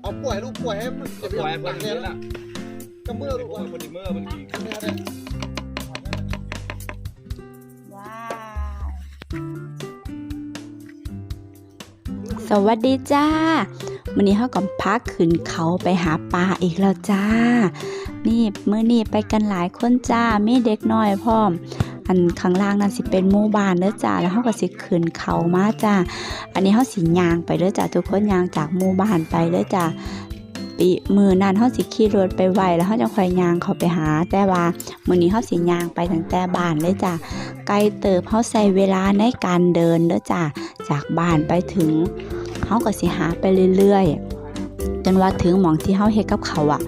เอาป่วยลูกป่วยให้มันก็ปล่อยมันเนี่เนี้ยยนะละกระเมื่อลูกว่าว่ามันเมื่อมันกี่กระเมื่อเลยว้าว สวัสดีจ้าวันนี้เขากับพักขึ้นเขาไปหาปลาอีกแล้วจ้า นี่มื้อนี้ไปกันหลายคนจ้า มีเด็กน้อยพร้อม อันข้างล่างนั่นสิเป็นหมู่บ้านเด้อจ้าแล้วเขาก็สิขึ้นเขามาจ้าอันนี้เขาสิย่างไปเด้อจ้าทุกคนย่างจากหมู่บ้านไปเด้อจ้าปีมือนั้นเขาสิขี่รถไปไหวแล้วเขาจะค่อยย่างเขาไปหา แต่ว่ามื้อนี้เขาสิย่างไปตั้งแต่บ้านเลยจ้าไกลเติบเขาใส่เวลาในการเดินเด้อจ้าจากบ้านไปถึงเขาก็สิหาไปเรื่อยๆจนว่าถึงหมองที่เขาเฮ็ดกับเขาอะ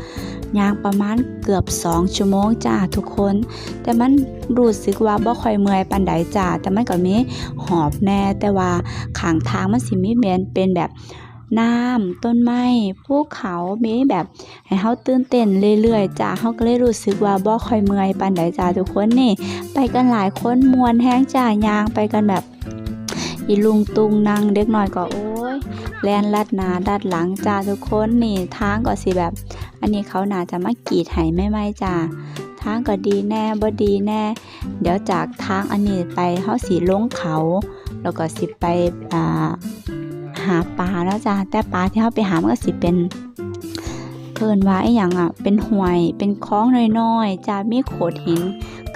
ย่างประมาณเกือบ 2 ชั่วโมงจ้าทุกคน แต่มันรู้สึกว่าบ่ค่อยเมื่อยปานใดจ้าแต่มันก็มีหอบแน่แต่ว่าขางทางมันสิมีแม่นเป็นแบบน้ำต้นไม้ภูเขามีแบบให้เฮาตื่นเต้นเรื่อยๆจ้าเฮาก็เลยรู้สึกว่าบ่ค่อยเมื่อยปานใดจ้าทุกคนนี่ ไปกันหลายคนมวนแห้งจ้ายางไปกันแบบอีลุงตุงนางเด็กน้อยก็โอ้ยแลนลัดหนาดัดหลังจ้าทุกคนนี่ทางก็สิแบบ อันนี้เขาน่าจะมากรีดไห้ไม่ไม่จ้าทางก็ดีแน่บ่ดีแน่ เดี๋ยวจากทางอันนี้ไปเฮาสิลงเขา แล้วก็สิไปอ่าหาปลาแล้วจ้าแต่ปลาที่เฮาไปหามันก็สิเป็นเพิ่นว่าไอ้หยังอะ เป็นห้วย เป็นคล้องน้อยๆจ้ามีโขดหิน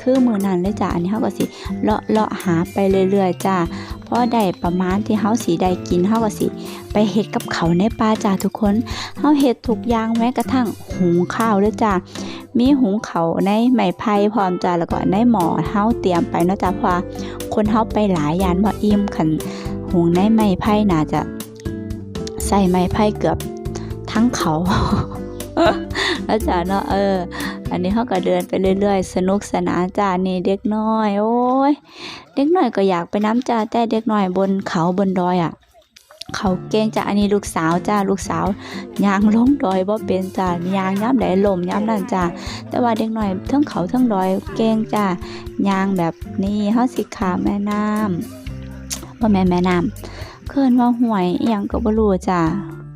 คือมือนั้นเลยจ้าอันนี้เฮาก็สิเลาะเลาะหาไปเรื่อยๆจ้า พอได้ประมาณที่เฮาสิได้กินเฮาก็สิ ไปเฮ็ดกับเขาในป่าจ้าทุกคนเฮาเฮ็ดทุกอย่างแม้กระทั่งหุงข้าวเลยจ้ามีหุงเขาในไม้ไผ่พร้อมจ้าแล้วก็ในหม้อเฮาเตรียมไปเนาะจ้าเพราะคนเฮาไปหลายยานบ่อิ่มคันหุงในไม้ไผ่น่าจะใส่ไม้ไผ่เกือบทั้งเขา แล้วจ้าเนาะเออ อันนี้เขาก็เดินไปเรื่อยๆ สนุกสนานจ้านี่เด็กน้อย โอ้ยเด็กน้อยก็อยากไปน้ำจ้าแต่เด็กน้อยบนเขาบนดอยอะเขาเก่งจ้าอันนี้ลูกสาวจ้าลูกสาวยางลงดอยบ่เป็นจ้ายางย้ำไหลลมย้ำนั่นจ้าแต่ว่าเด็กน้อยทั้งเขาทั้งดอยเก่งจ้ายางแบบนี้เฮาสิขาแม่น้ำบ่แม่แม่น้ำเคินว่าห่วยอีหยังก็บ่รู้จ้า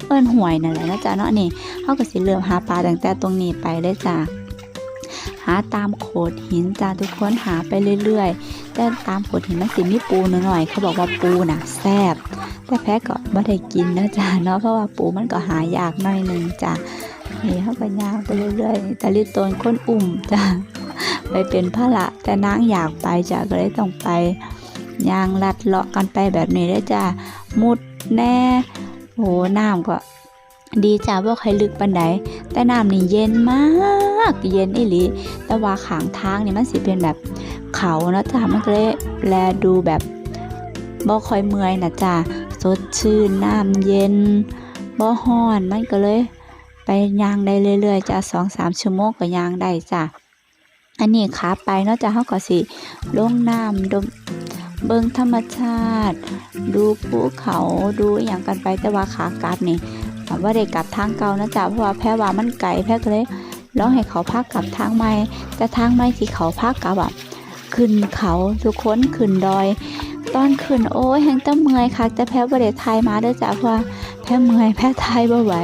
เอิ้นหวยนั่นแหละนะจ้าเนาะนี่เฮาก็สิเริ่มหาปลาตั้งแต่ตรงนี้ไปเลยจ้าหาตามโขดหินจ้าทุกคนหาไปเรื่อยๆ แต่ตามโขดหินมันสิมีปูหน่อยๆเขาบอกว่าปูน่ะแซ่บแต่แพ้ก็ไม่ได้กินนะจ้าเนาะเพราะว่าปูมันก็หายากหน่อยหนึ่งจ้านี่เขาก็ย่างไปเรื่อยๆต่ลิตนคนอุ่มจ้าไปเป็นพระละแต่นางอยากไปจ้าก็เลยต้องไปย่างลัดเลาะกันไปแบบนี้ได้จ้ามุดแน่ หน้ำก็ดีจ้าว่าใครลึกปันใดแต่น้ำนี่เย็นมากเย็นอีหลีแต่ว่าขางทางนี่มันสิเป็นแบบเขานะจ้ามันก็เลยแลดูแบบบ่ค่อยเมื่อยนะจ้าสดชื่นน้ำเย็นบ่ฮ้อนมันก็เลย ไปย่างได้เรื่อยๆจ้าสองสามชั่วโมงก็ย่างได้จ้าอันนี้ขาไปเนาะจ้าเขาก็สิลงน้ำดม เบิ่งธรรมชาติ ดูภูเขาดูอย่างกันไปแต่ว่าขากลับนี่ถามว่าได้กลับทางเก่านะจ๊ะเพราะว่าแพ้ว่ามันไกลแพ้ก็เลยลองให้เขาพักกลับทางใหม่แต่ทางใหม่ที่เขาพักกลับอะขึ้นเขาทุกคนขึ้นดอย ตอนขึ้นโอ้ยแหงตะเมื่อยค่ะแต่แพ้บ่ได้ทายมาเด้อจ้ะเพราะว่าแพ้เมื่อยแพ้ทายบ่ไหว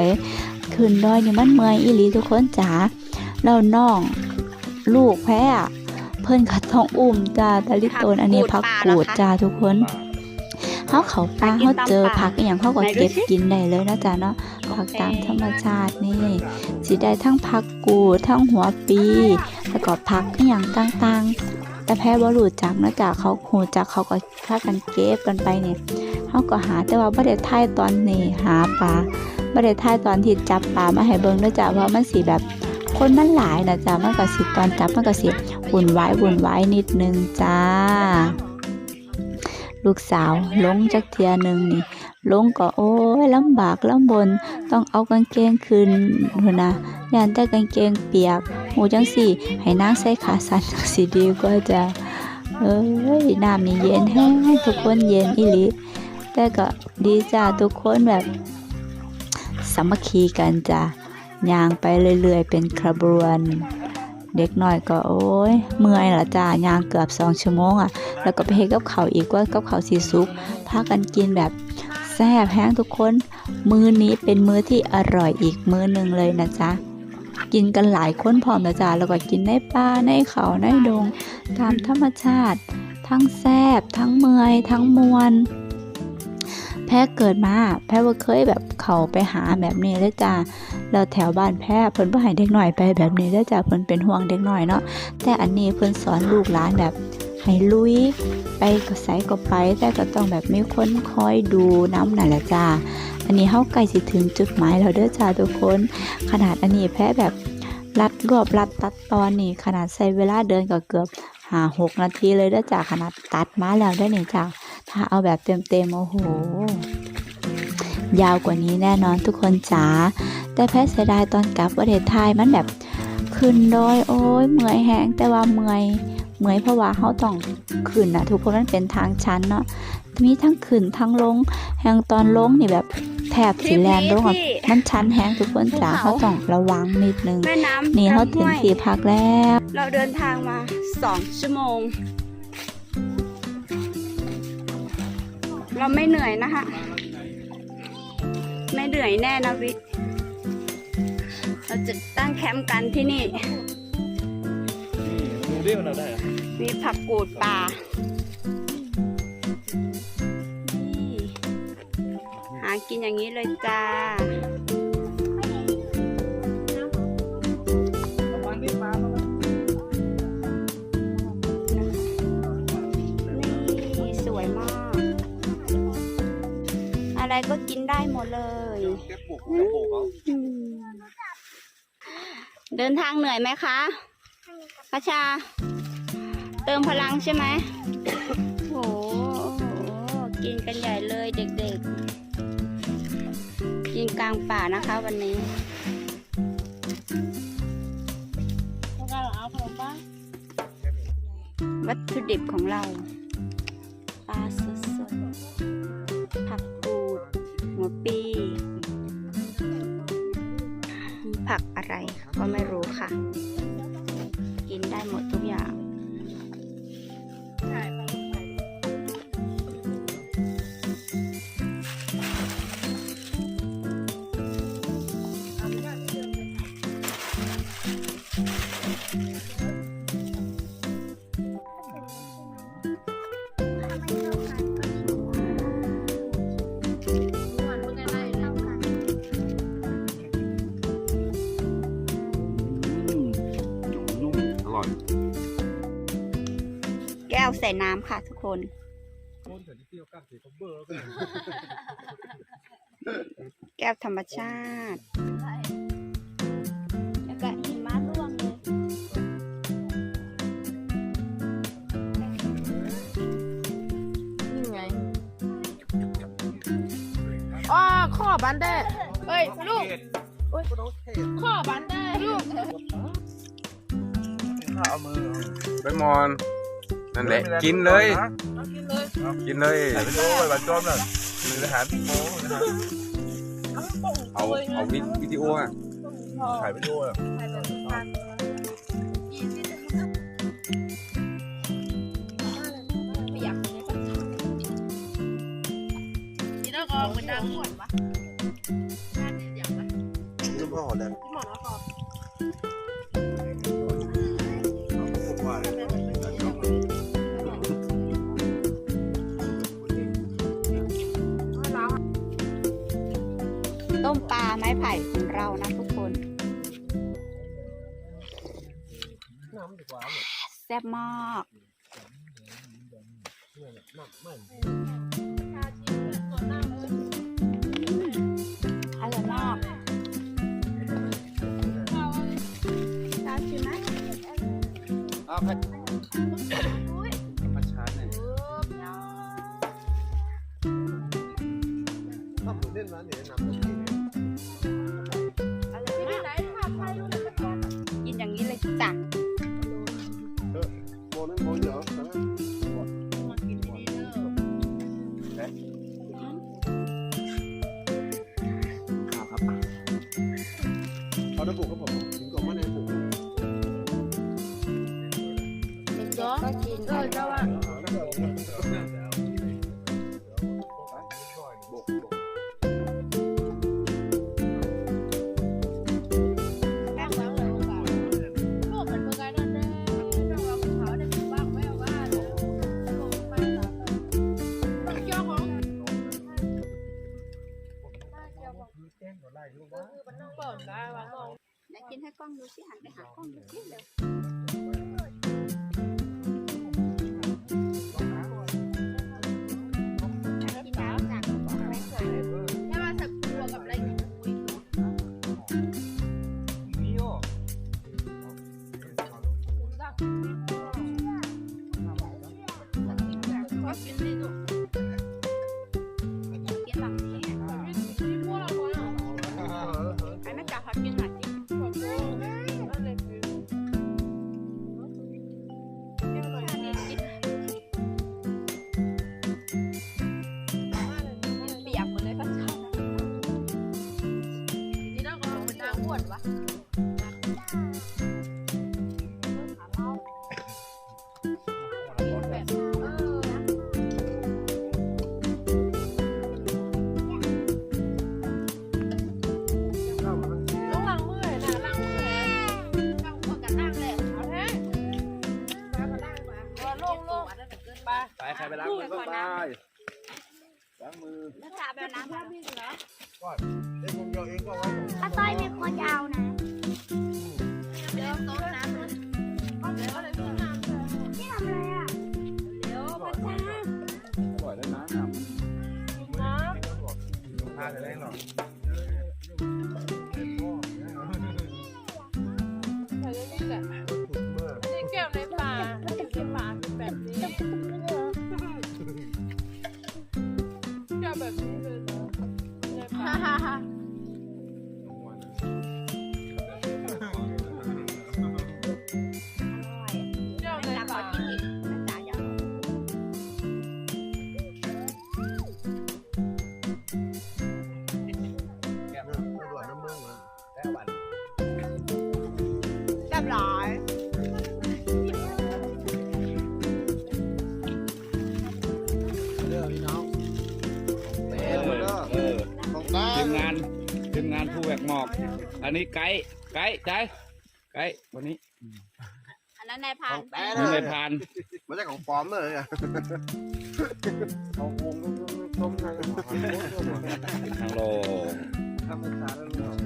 ขึ้นดอยนี่มันเมื่อยอีหลีทุกคนจ๋าแล้วน้อง ลูกแพ้อะ พิ่นก็ต้องอุ้มจ้าตะลิโตนอันนี้พักกูดจ้าทุกคนเฮาเขาป่าเฮาเจอผักอย่างเขาก็เก็บกินได้เลยนะจ๊ะเนาะผักตามธรรมชาตินี่สิได้ทั้งผักกูดทั้งหัวปี แล้วก็ผักอย่างต่างๆ แต่แพ้บ่รู้จักนะจ๊ะเขาหูจักเขาก็พากันเก็บกันไปเนี่ยเขาก็หาแต่ว่าบ่ได้ถ่ายตอนนี้หาปลาบ่ได้ถ่ายตอนที่จับปลามาให้เบิ่งนะจ๊ะเพราะมันสิแบบ คนมันหลายนะจ๊ะมันก็สิตอนจับมันก็สิวุ่นวายวุ่นวายนิดนึงจ้า ลูกสาวลงจักเทียหนึ่งนี่ลงก็โอ้ยลำบากลำบน ต้องเอากางเกงคืนพุ่นนะยานแต่กางเกงเปียกหูจังสี่ให้นางใส่ขาสั้นสิดีกว่าจะเอ้ยน้ำนี่เย็นแห้งทุกคนเย็นอีหลีแต่ก็ดีจ้าทุกคนแบบสามัคคีกันจ้ะ ยางไปเรื่อยๆ เป็นขบวน เด็กน้อยก็โอ้ยเมื่อยละจ้ายางเกือบสองชั่วโมงอะ แล้วก็ไปเฮ็ดกับเขาอีกว่ากับเขาสีสุกพากันกินแบบแซ่บแห้งทุกคน มื้อนี้เป็นมื้อที่อร่อยอีกมื้อหนึ่งเลยนะจ๊ะกินกันหลายคนพร้อมนะจ๊ะแล้วก็กินในป่าในเขาในดง ตามธรรมชาติ ทั้งแซ่บทั้งเมื่อยทั้งมวน แพ้เกิดมาแพ้ว่าเคยแบบเขาไปหาแบบนี้เลยจ้าแล้วแถวบ้านแพ้เพิ่นบ่ให้เด็กหน่อยไปแบบนี้เลยจ้าเพิ่นเป็นห่วงเด็กหน่อยเนาะแต่อันนี้เพิ่นสอนลูกหลานแบบให้ลุยไปก็ใส่ก็ไป แต่ก็ต้องแบบไมีคนคอยดูน้ำนั่นแหละจ้าอันนี้เฮาใกล้สิถึงจุดหมายแล้วเด้อจ้าทุกคน ขนาดอันนี้แพ้แบบรัดรวบรัดตัดตอนนี่ขนาดใช้เวลาเดินก็เกือบหาหกนาทีเลยเด้อจ้าขนาดตัดมาแล้วได้อนี่จ้า ถ้าเอาแบบเต็มๆโอ้โห ยาวกว่านี้แน่นอนทุกคนจ๋า แต่แพ้เสียดายตอนกลับประเทศไทยมันแบบขึ้นดอยโอ้ยเมื่อยแห้งแต่ว่าเมื่อยเมื่อยเพราะว่าเขาต้องขึ้นนะทุกคนมันเป็นทางชันเนาะมีทั้งขึ้นทั้งลงแห่งตอนลงนี่แบบแทบสีแลนลงอะมันชันแห้งทุกคนจ๋าเขาต้องระวังนิดนึงแม่น้ำนี่เขาถึงลำห้วยที่พักแล้ว เราเดินทางมาสองชั่วโมง เราไม่เหนื่อยนะคะ ไม่เหนื่อยแน่นะวิเราจะตั้งแคมป์กันที่นี่ ดูดิมันเอาได้อะมีผักกูดป่านี่หากินอย่างนี้เลยจ้า ก็กินได้หมดเลยแกปลูกกระปลูกเขาอืมเดินทางเหนื่อยไหมคะพระชา เติมพลังใช่ไหมโหโหกินกันใหญ่เลยเด็กๆ กินกลางป่านะคะวันนี้วัตถุดิบของเราปลาส ส่น้ำค่ะทุกคนต้นแต่ที่เปรี้ยวก้านสีเขาเบอร์ก็แก้วธรรมชาติแล้วก็หิมะร่วงเลยนี่ไงอ๋อข้อบันเด้เฮ้ย ลูกข้อบันเด้ลูกข้าเอามือไปมอน นั่นแหละ กินเลยเอากินเลยกินเลยถ่ายไปดูไว้บันจอมน่ะมีอาหารโม้นะเอาเอาวิวิดีโออะถ่ายไปดูอะกินแล้วก็เหมือนน้ำหวานปะน่าจะอย่างปะนุ่มห่อแดงที่หมอนแล้ว ไม้ไผ่ของเรานะทุกคนแซ่บมากอร่อยมากชาชิมไหม เองดูสิหันไปหา ผมยอเองก็ไว้ผมป้าต้อยมีคอยาวนะเดี๋ยวต๊ะน้ำเลยเดี๋ยวเลยพี่น้ำเลยนี่ทำอะไรอะเดี๋ยวป้าจ๋าอร่อยแล้วนะน้น้พาจะได้หรอกำใส่นี่แหละถูกเมื่อ งานผู้แหวกหมอก อันนี้ไกด์ไกด์ใจไกด์วันนี้อันนั้นนายพาขอนงแท้มีเลนายยพรานไม่ใช่ของปลอมเลยอะเอาวงต้มนั่งทางโลธรรมชาติแล้วเรื่อง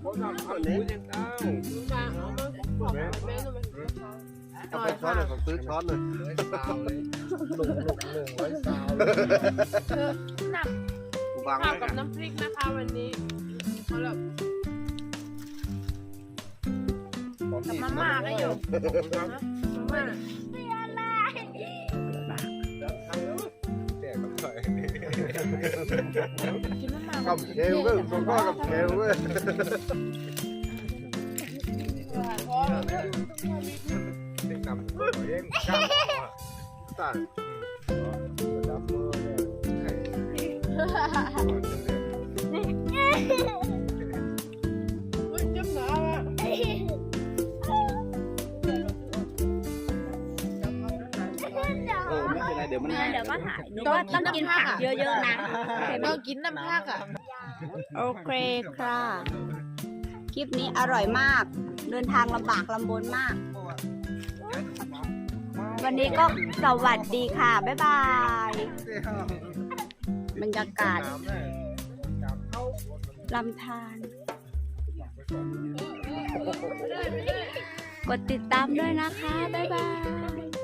เขาทำคนนี้มาเอามาขอแม่หนูมาเอาไปช้อนเลยผมซื้อช้อนเลยสาวเลยหนุ่มหนุ่มหนึ่งไว้สาวหนักกู ฟังข้าวไว้กับกันน้ำพริกนะคะวันนี้เขาแบบกับมาม่าก็อยู่มาม่าแจกกันหน่อยกินมาม่ากับเคลเว้ยผมก็กับเคลเว้ยพอแล้วเด็กนำตัวเองจ้างตา จิ้มหนาอะเออไม่เป็นไรเดี๋ยวมันเนื้อหายเดี๋ยวก็หายหนูว่าต้องกินผักเยอะๆนะต้องกินน้ำผักอะ โอเคค่ะ คลิปนี้อร่อยมาก เดินทางลำบากลำบนมาก วันนี้ก็สวัสดีค่ะ บ๊ายบาย บรรยากาศลำธารกดติดตามด้วยนะคะ บ๊ายบาย